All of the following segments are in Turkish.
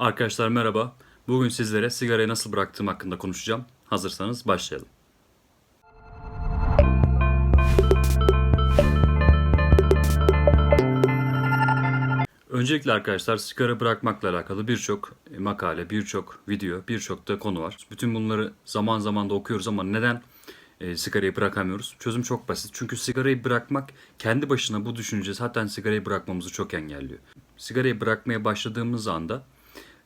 Arkadaşlar merhaba. Bugün sizlere sigarayı nasıl bıraktığım hakkında konuşacağım. Hazırsanız başlayalım. Öncelikle arkadaşlar sigara bırakmakla alakalı birçok makale, birçok video, birçok da konu var. Bütün bunları zaman zaman da okuyoruz ama neden e, sigarayı bırakamıyoruz? Çözüm çok basit. Çünkü sigarayı bırakmak kendi başına bu düşünce zaten sigarayı bırakmamızı çok engelliyor. Sigarayı bırakmaya başladığımız anda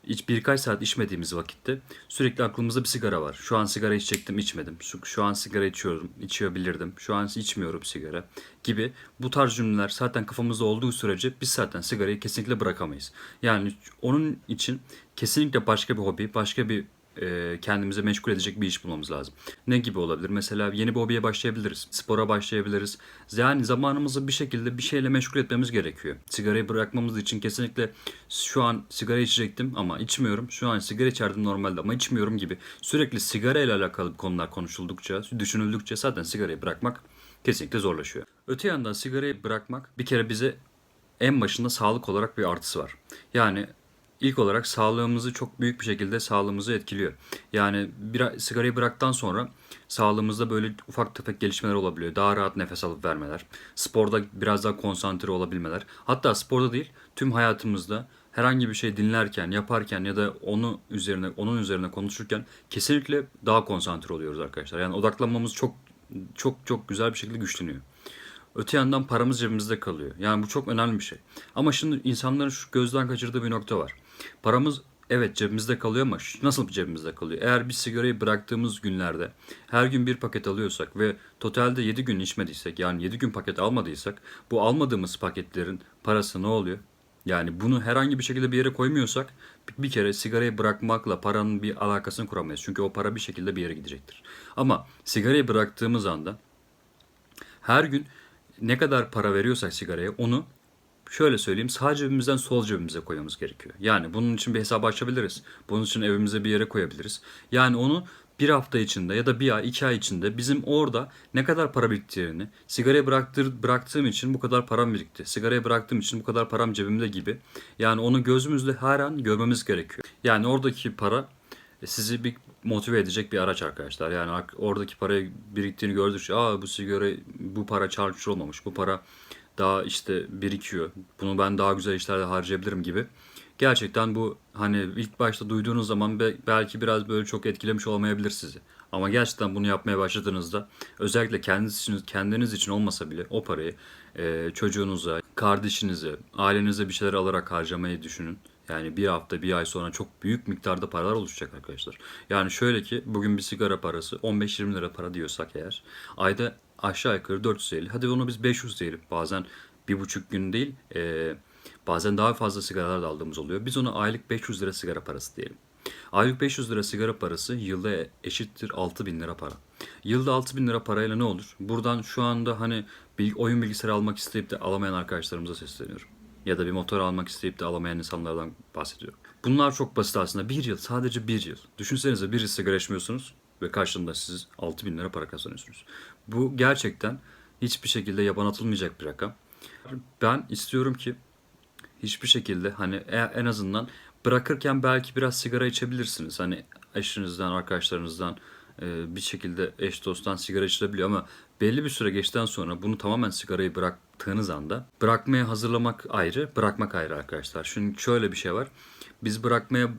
hiç birkaç saat içmediğimiz vakitte sürekli aklımızda bir sigara var. Şu an sigara içecektim, içmedim. Şu, şu an sigara içiyorum, içebilirdim. Şu an içmiyorum sigara gibi bu tarz cümleler zaten kafamızda olduğu sürece biz zaten sigarayı kesinlikle bırakamayız. Yani onun için kesinlikle başka bir hobi, başka bir e, kendimize meşgul edecek bir iş bulmamız lazım. Ne gibi olabilir? Mesela yeni bir hobiye başlayabiliriz. Spora başlayabiliriz. Yani zamanımızı bir şekilde bir şeyle meşgul etmemiz gerekiyor. Sigarayı bırakmamız için kesinlikle şu an sigara içecektim ama içmiyorum. Şu an sigara içerdim normalde ama içmiyorum gibi sürekli sigara ile alakalı konular konuşuldukça, düşünüldükçe zaten sigarayı bırakmak kesinlikle zorlaşıyor. Öte yandan sigarayı bırakmak bir kere bize en başında sağlık olarak bir artısı var. Yani ilk olarak sağlığımızı çok büyük bir şekilde sağlığımızı etkiliyor. Yani bir sigarayı bıraktıktan sonra sağlığımızda böyle ufak tefek gelişmeler olabiliyor. Daha rahat nefes alıp vermeler. Sporda biraz daha konsantre olabilmeler. Hatta sporda değil tüm hayatımızda herhangi bir şey dinlerken, yaparken ya da onu üzerine onun üzerine konuşurken kesinlikle daha konsantre oluyoruz arkadaşlar. Yani odaklanmamız çok çok çok güzel bir şekilde güçleniyor. Öte yandan paramız cebimizde kalıyor. Yani bu çok önemli bir şey. Ama şimdi insanların şu gözden kaçırdığı bir nokta var. Paramız evet cebimizde kalıyor ama nasıl cebimizde kalıyor? Eğer bir sigarayı bıraktığımız günlerde her gün bir paket alıyorsak ve totalde 7 gün içmediysek yani 7 gün paket almadıysak bu almadığımız paketlerin parası ne oluyor? Yani bunu herhangi bir şekilde bir yere koymuyorsak bir kere sigarayı bırakmakla paranın bir alakasını kuramayız. Çünkü o para bir şekilde bir yere gidecektir. Ama sigarayı bıraktığımız anda her gün ne kadar para veriyorsak sigaraya onu şöyle söyleyeyim sağ cebimizden sol cebimize koymamız gerekiyor. Yani bunun için bir hesap açabiliriz. Bunun için evimize bir yere koyabiliriz. Yani onu bir hafta içinde ya da bir ay, iki ay içinde bizim orada ne kadar para biriktirdiğini, sigarayı bıraktır, bıraktığım için bu kadar param birikti, sigarayı bıraktığım için bu kadar param cebimde gibi. Yani onu gözümüzle her an görmemiz gerekiyor. Yani oradaki para sizi bir motive edecek bir araç arkadaşlar. Yani oradaki parayı biriktiğini gördükçe aa bu sigara bu para çarçur olmamış. Bu para daha işte birikiyor. Bunu ben daha güzel işlerde harcayabilirim gibi. Gerçekten bu hani ilk başta duyduğunuz zaman belki biraz böyle çok etkilemiş olmayabilir sizi. Ama gerçekten bunu yapmaya başladığınızda özellikle kendiniz için, kendiniz için olmasa bile o parayı e, çocuğunuza, kardeşinize, ailenize bir şeyler alarak harcamayı düşünün. Yani bir hafta, bir ay sonra çok büyük miktarda paralar oluşacak arkadaşlar. Yani şöyle ki bugün bir sigara parası 15-20 lira para diyorsak eğer ayda aşağı yukarı 450 hadi onu biz 500 diyelim. Bazen bir buçuk gün değil e, bazen daha fazla sigaralar da aldığımız oluyor. Biz ona aylık 500 lira sigara parası diyelim. Aylık 500 lira sigara parası yılda eşittir 6000 lira para. Yılda 6000 lira parayla ne olur? Buradan şu anda hani oyun bilgisayarı almak isteyip de alamayan arkadaşlarımıza sesleniyorum ya da bir motor almak isteyip de alamayan insanlardan bahsediyorum. Bunlar çok basit aslında. Bir yıl, sadece bir yıl. Düşünsenize bir yıl sigara içmiyorsunuz ve karşılığında siz 6 bin lira para kazanıyorsunuz. Bu gerçekten hiçbir şekilde yaban atılmayacak bir rakam. Ben istiyorum ki hiçbir şekilde hani e, en azından bırakırken belki biraz sigara içebilirsiniz. Hani eşinizden, arkadaşlarınızdan bir şekilde eş dosttan sigara içilebiliyor ama belli bir süre geçten sonra bunu tamamen sigarayı bıraktığınız anda bırakmaya hazırlamak ayrı, bırakmak ayrı arkadaşlar. Çünkü şöyle bir şey var. Biz bırakmaya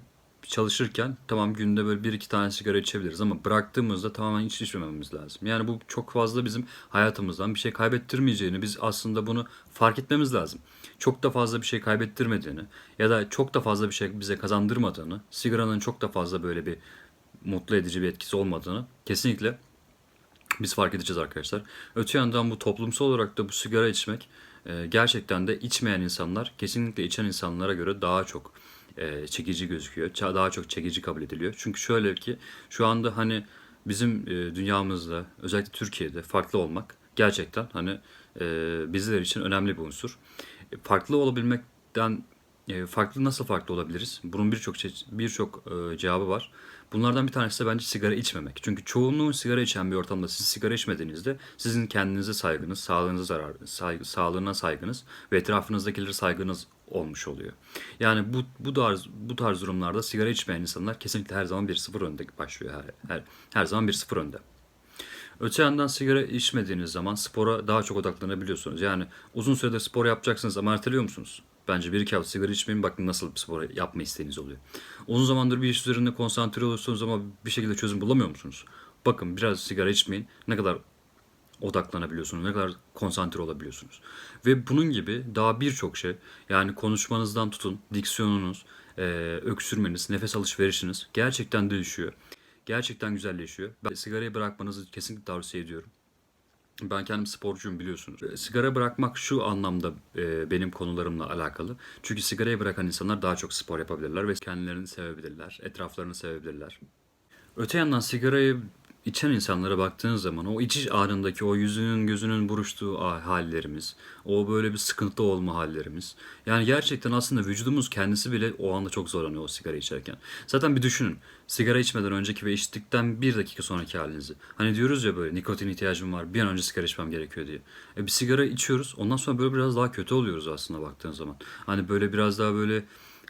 çalışırken tamam günde böyle bir iki tane sigara içebiliriz ama bıraktığımızda tamamen hiç içmememiz lazım. Yani bu çok fazla bizim hayatımızdan bir şey kaybettirmeyeceğini biz aslında bunu fark etmemiz lazım. Çok da fazla bir şey kaybettirmediğini ya da çok da fazla bir şey bize kazandırmadığını, sigaranın çok da fazla böyle bir mutlu edici bir etkisi olmadığını kesinlikle biz fark edeceğiz arkadaşlar. Öte yandan bu toplumsal olarak da bu sigara içmek e, gerçekten de içmeyen insanlar kesinlikle içen insanlara göre daha çok e, çekici gözüküyor. Daha çok çekici kabul ediliyor. Çünkü şöyle ki şu anda hani bizim e, dünyamızda özellikle Türkiye'de farklı olmak gerçekten hani bizler için önemli bir unsur. Farklı olabilmekten farklı nasıl farklı olabiliriz? Bunun birçok birçok cevabı var. Bunlardan bir tanesi de bence sigara içmemek. Çünkü çoğunluğun sigara içen bir ortamda siz sigara içmediğinizde sizin kendinize saygınız, sağlığınıza zarar, saygı, sağlığına saygınız ve etrafınızdakilere saygınız olmuş oluyor. Yani bu bu tarz bu tarz durumlarda sigara içmeyen insanlar kesinlikle her zaman 1-0 önde başlıyor her, her, her zaman 1-0 önde. Öte yandan sigara içmediğiniz zaman spora daha çok odaklanabiliyorsunuz. Yani uzun süredir spor yapacaksınız ama erteliyor musunuz? Bence bir iki hafta sigara içmeyin bakın nasıl bir spor yapma isteğiniz oluyor. Uzun zamandır bir iş üzerinde konsantre oluyorsunuz ama bir şekilde çözüm bulamıyor musunuz? Bakın biraz sigara içmeyin ne kadar odaklanabiliyorsunuz, ne kadar konsantre olabiliyorsunuz. Ve bunun gibi daha birçok şey yani konuşmanızdan tutun, diksiyonunuz, eee, öksürmeniz, nefes alışverişiniz gerçekten değişiyor. Gerçekten güzelleşiyor. Ben sigarayı bırakmanızı kesinlikle tavsiye ediyorum. Ben kendim sporcuyum biliyorsunuz. E, Sigara bırakmak şu anlamda e, benim konularımla alakalı. Çünkü sigarayı bırakan insanlar daha çok spor yapabilirler ve kendilerini sevebilirler, etraflarını sevebilirler. Öte yandan sigarayı içen insanlara baktığınız zaman o içiş anındaki o yüzünün gözünün buruştuğu hallerimiz, o böyle bir sıkıntı olma hallerimiz. Yani gerçekten aslında vücudumuz kendisi bile o anda çok zorlanıyor o sigara içerken. Zaten bir düşünün. Sigara içmeden önceki ve içtikten bir dakika sonraki halinizi. Hani diyoruz ya böyle nikotin ihtiyacım var bir an önce sigara içmem gerekiyor diye. E bir sigara içiyoruz ondan sonra böyle biraz daha kötü oluyoruz aslında baktığın zaman. Hani böyle biraz daha böyle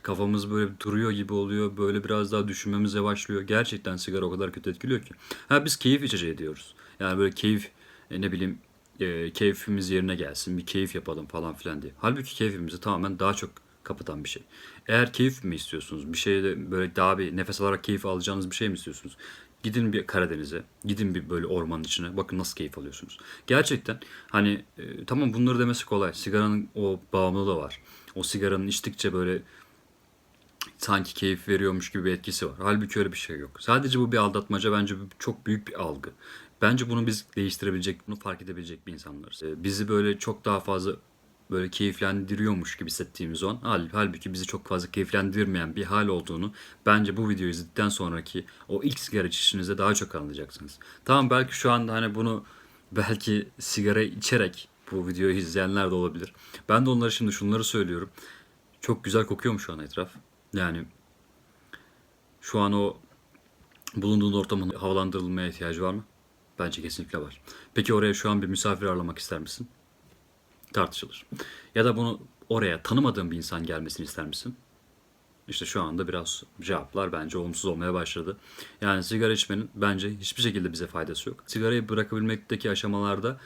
kafamız böyle duruyor gibi oluyor. Böyle biraz daha düşünmemiz yavaşlıyor. Gerçekten sigara o kadar kötü etkiliyor ki. Ha biz keyif içeceği diyoruz. Yani böyle keyif e, ne bileyim e, keyfimiz yerine gelsin. Bir keyif yapalım falan filan diye. Halbuki keyfimizi tamamen daha çok kapatan bir şey. Eğer keyif mi istiyorsunuz? Bir şeyde böyle daha bir nefes alarak keyif alacağınız bir şey mi istiyorsunuz? Gidin bir Karadeniz'e, gidin bir böyle ormanın içine. Bakın nasıl keyif alıyorsunuz. Gerçekten hani e, tamam bunları demesi kolay. Sigaranın o bağımlılığı var. O sigaranın içtikçe böyle sanki keyif veriyormuş gibi bir etkisi var. Halbuki öyle bir şey yok. Sadece bu bir aldatmaca bence çok büyük bir algı. Bence bunu biz değiştirebilecek, bunu fark edebilecek bir insanlarız. Ee, Bizi böyle çok daha fazla böyle keyiflendiriyormuş gibi hissettiğimiz o an hal- halbuki bizi çok fazla keyiflendirmeyen bir hal olduğunu bence bu videoyu izledikten sonraki o ilk sigara içişinizde daha çok anlayacaksınız. Tamam belki şu anda hani bunu belki sigara içerek bu videoyu izleyenler de olabilir. Ben de onlara şimdi şunları söylüyorum. Çok güzel kokuyor mu şu an etraf? Yani şu an o bulunduğun ortamın havalandırılmaya ihtiyacı var mı? Bence kesinlikle var. Peki oraya şu an bir misafir ağırlamak ister misin? Tartışılır. Ya da bunu oraya tanımadığın bir insan gelmesini ister misin? İşte şu anda biraz cevaplar bence olumsuz olmaya başladı. Yani sigara içmenin bence hiçbir şekilde bize faydası yok. Sigarayı bırakabilmekteki aşamalarda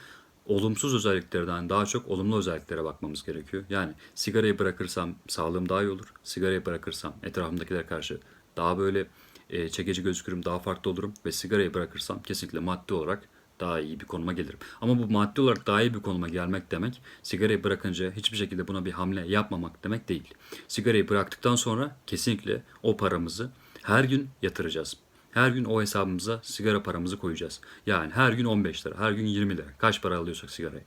olumsuz özelliklerden daha çok olumlu özelliklere bakmamız gerekiyor. Yani sigarayı bırakırsam sağlığım daha iyi olur. Sigarayı bırakırsam etrafımdakilere karşı daha böyle e, çekici gözükürüm, daha farklı olurum ve sigarayı bırakırsam kesinlikle maddi olarak daha iyi bir konuma gelirim. Ama bu maddi olarak daha iyi bir konuma gelmek demek, sigarayı bırakınca hiçbir şekilde buna bir hamle yapmamak demek değil. Sigarayı bıraktıktan sonra kesinlikle o paramızı her gün yatıracağız. Her gün o hesabımıza sigara paramızı koyacağız. Yani her gün 15 lira, her gün 20 lira. Kaç para alıyorsak sigarayı.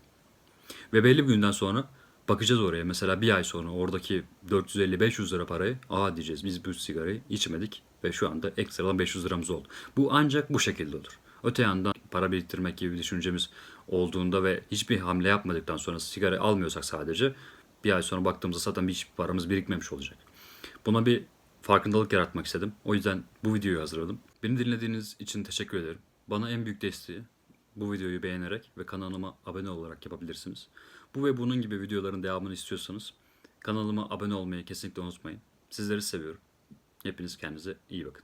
Ve belli bir günden sonra bakacağız oraya. Mesela bir ay sonra oradaki 450-500 lira parayı aa diyeceğiz biz bu sigarayı içmedik ve şu anda ekstradan 500 liramız oldu. Bu ancak bu şekilde olur. Öte yandan para biriktirmek gibi bir düşüncemiz olduğunda ve hiçbir hamle yapmadıktan sonra sigara almıyorsak sadece bir ay sonra baktığımızda zaten bir hiç paramız birikmemiş olacak. Buna bir farkındalık yaratmak istedim. O yüzden bu videoyu hazırladım. Beni dinlediğiniz için teşekkür ederim. Bana en büyük desteği bu videoyu beğenerek ve kanalıma abone olarak yapabilirsiniz. Bu ve bunun gibi videoların devamını istiyorsanız kanalıma abone olmayı kesinlikle unutmayın. Sizleri seviyorum. Hepiniz kendinize iyi bakın.